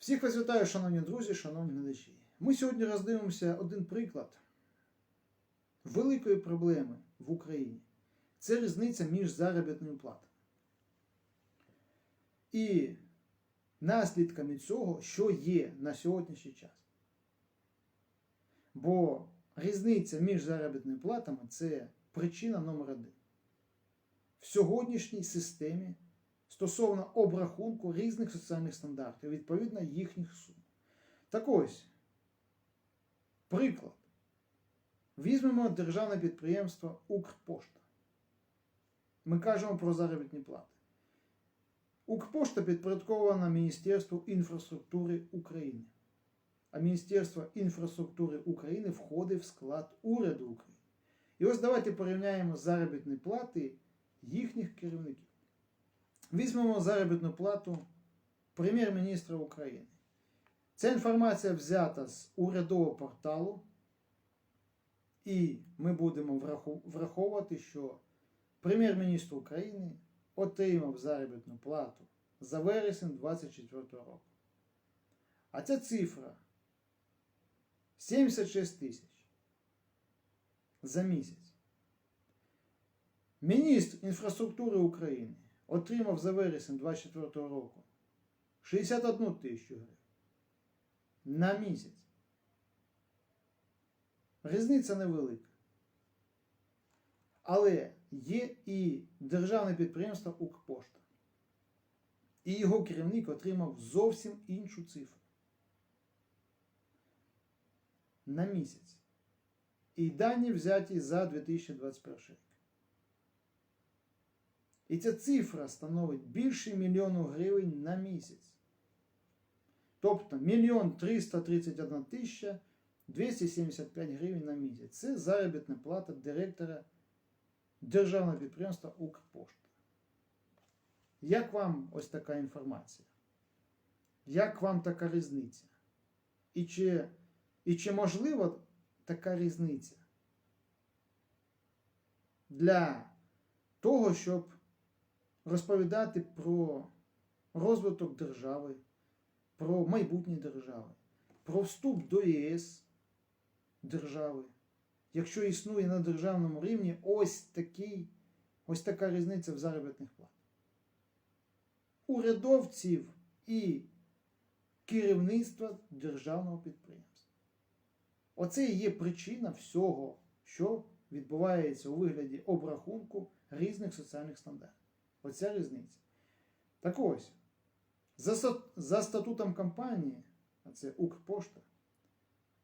Всіх вас вітаю, шановні друзі, шановні глядачі. Ми сьогодні роздивимося один приклад великої проблеми в Україні. Це різниця між заробітною платою. І наслідками цього, що є на сьогоднішній час. Бо різниця між заробітними платами це причина номер один. В сьогоднішній системі стосовно обрахунку різних соціальних стандартів, відповідно їхніх сум. Так ось, приклад. Візьмемо державне підприємство Укрпошта. Ми кажемо про заробітні плати. Укрпошта підпорядкована Міністерству інфраструктури України. А Міністерство інфраструктури України входить в склад уряду України. І ось давайте порівняємо заробітні плати їхніх керівників. Візьмемо заробітну плату прем'єр-міністра України. Ця інформація взята з урядового порталу, і ми будемо враховувати, що прем'єр-міністр України отримав заробітну плату за вересень 2024 року. А ця цифра 76 тисяч за місяць. Міністр інфраструктури України отримав за вересень 2024 року 61 тисячу гривень на місяць. Різниця невелика. Але є і державне підприємство Укрпошта. І його керівник отримав зовсім іншу цифру. На місяць. І дані взяті за 2021 рік. І ця цифра становить більше мільйону гривень на місяць. Тобто мільйон 331 тисяча 275 гривень на місяць. Це заробітна плата директора державного підприємства Укрпошта. Як вам ось така інформація? Як вам така різниця? І чи, і чи можлива така різниця для того, щоб розповідати про розвиток держави, про майбутнє держави, про вступ до ЄС держави. Якщо існує на державному рівні ось такий, ось така різниця в заробітних плат. Урядовців і керівництва державного підприємства. Оце і є причина всього, що відбувається у вигляді обрахунку різних соціальних стандартів. Оця різниця. Так ось, за, статутом компанії, а це Укрпошта,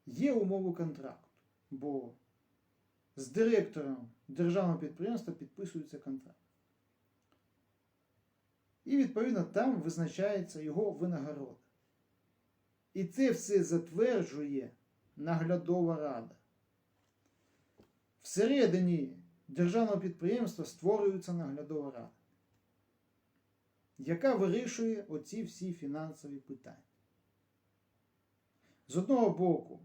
є умови контракту, бо з директором державного підприємства підписується контракт. І відповідно там визначається його винагорода. І це все затверджує наглядова рада. Всередині державного підприємства створюється наглядова рада яка вирішує оці всі фінансові питання. З одного боку,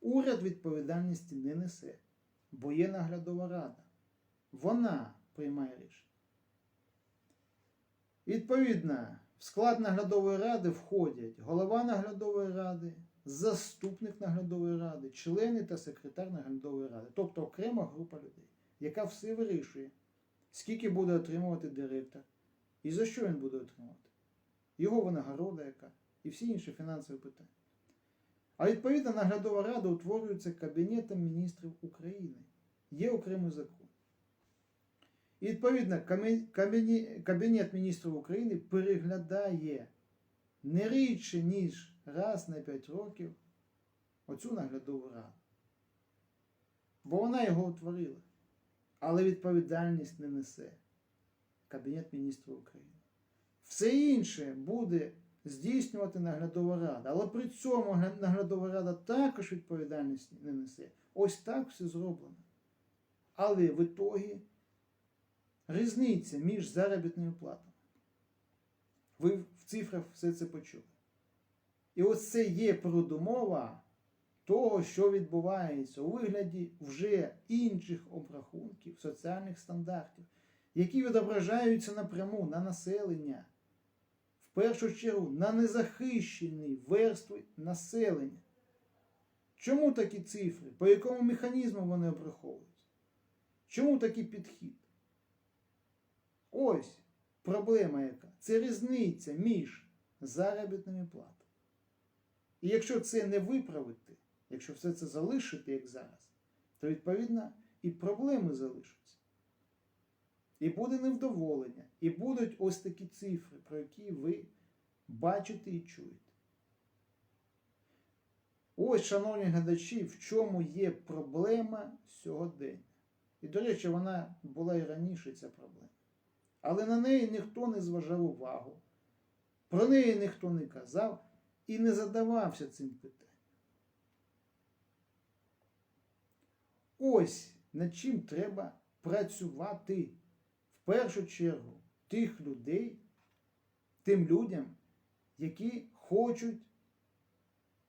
уряд відповідальності не несе, бо є наглядова рада. Вона приймає рішення. Відповідно, в склад наглядової ради входять голова наглядової ради, заступник наглядової ради, члени та секретар наглядової ради, тобто окрема група людей, яка все вирішує, скільки буде отримувати директор, і за що він буде отримувати? Його винагорода яка і всі інші фінансові питання. А відповідно наглядова рада утворюється Кабінетом міністрів України. Є окремий закон. І відповідно Кабінет міністрів України переглядає не рідше, ніж раз на 5 років оцю наглядову раду. Бо вона його утворила. Але відповідальність не несе. Кабінет міністрів України. Все інше буде здійснювати наглядова рада. Але при цьому наглядова рада також відповідальність не несе. Ось так все зроблено. Але в ітогі різниця між заробітними платами. Ви в цифрах все це почули. І ось це є передумова того, що відбувається у вигляді вже інших обрахунків соціальних стандартів які відображаються напряму на населення в першу чергу на незахищені верстви населення. Чому такі цифри? По якому механізму вони обраховуються? Чому такий підхід? Ось проблема яка. Це різниця між заробітними платами. І якщо це не виправити, якщо все це залишити, як зараз, то відповідно і проблеми залишаться. І буде невдоволення, і будуть ось такі цифри, про які ви бачите і чуєте. Ось, шановні глядачі, в чому є проблема сьогодення. І, до речі, вона була і раніше ця проблема. Але на неї ніхто не зважав увагу, про неї ніхто не казав і не задавався цим питанням. Ось над чим треба працювати першу чергу тих людей, тим людям, які хочуть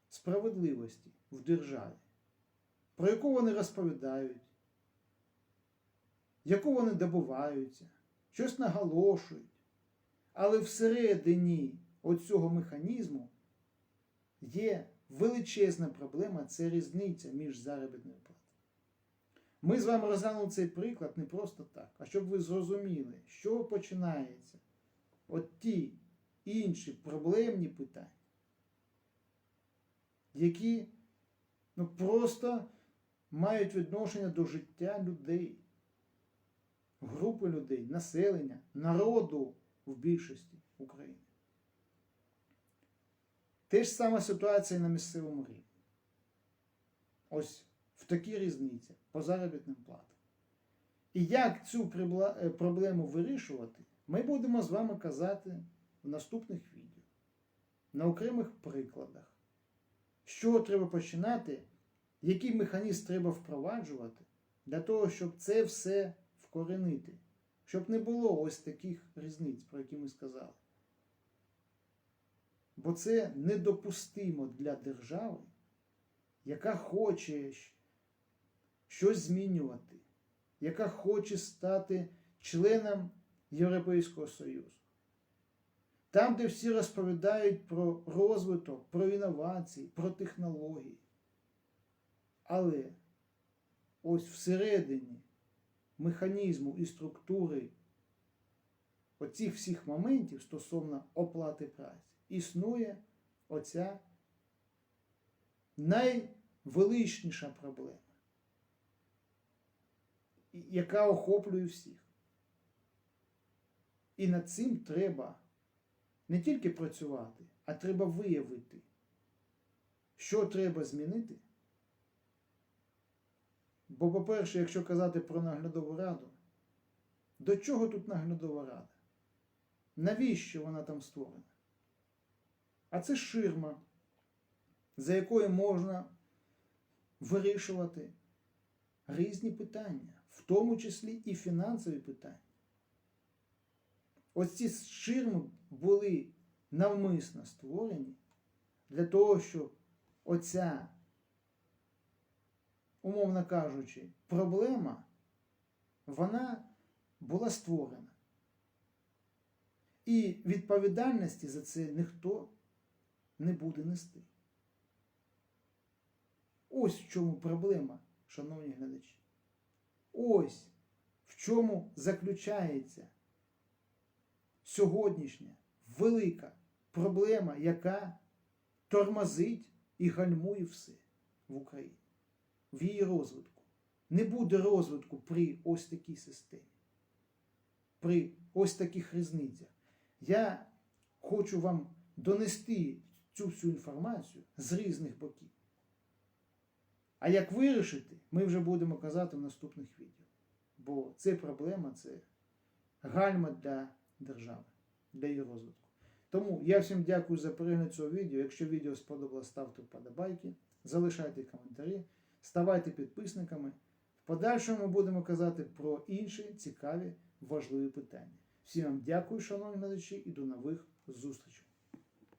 справедливості в державі, про яку вони розповідають, яку вони добуваються, щось наголошують. Але всередині оцього механізму є величезна проблема це різниця між заробітною платою. Ми з вами розглянули цей приклад не просто так, щоб ви зрозуміли, що починається от ті інші проблемні питання, які ну, просто мають відношення до життя людей, групи людей, населення, народу в більшості України. Те ж сама ситуація на місцевому рівні. Ось в такій різниці по заробітним платам. І як цю е, проблему вирішувати, ми будемо з вами казати в наступних відео, на окремих прикладах, що треба починати, який механізм треба впроваджувати для того, щоб це все вкоренити, щоб не було ось таких різниць, про які ми сказали. Бо це недопустимо для держави, яка хоче щось змінювати, яка хоче стати членом Європейського Союзу. Там, де всі розповідають про розвиток, про інновації, про технології. Але ось всередині механізму і структури оцих всіх моментів стосовно оплати праці існує оця найвеличніша проблема, яка охоплює всіх. І над цим треба не тільки працювати, а треба виявити, що треба змінити. Бо, по-перше, якщо казати про наглядову раду, до чого тут наглядова рада? Навіщо вона там створена? А це ширма, за якою можна вирішувати різні питання, в тому числі і фінансові питання. Ось ці ширми були навмисно створені для того, щоб оця, умовно кажучи, проблема, вона була створена. І відповідальності за це ніхто не буде нести. Ось в чому проблема, шановні глядачі. Ось в чому заключається сьогоднішня велика проблема, яка тормозить і гальмує все в Україні, в її розвитку. Не буде розвитку при ось такій системі, при ось таких різницях. Я хочу вам донести цю всю інформацію з різних боків. А як вирішити, ми вже будемо казати в наступних відео. Бо це проблема, це гальма для держави, для її розвитку. Тому я всім дякую за перегляд цього відео. Якщо відео сподобалось, ставте вподобайки, залишайте коментарі, ставайте підписниками. В подальшому ми будемо казати про інші цікаві важливі питання. Всім вам дякую, шановні глядачі, і до нових зустрічей.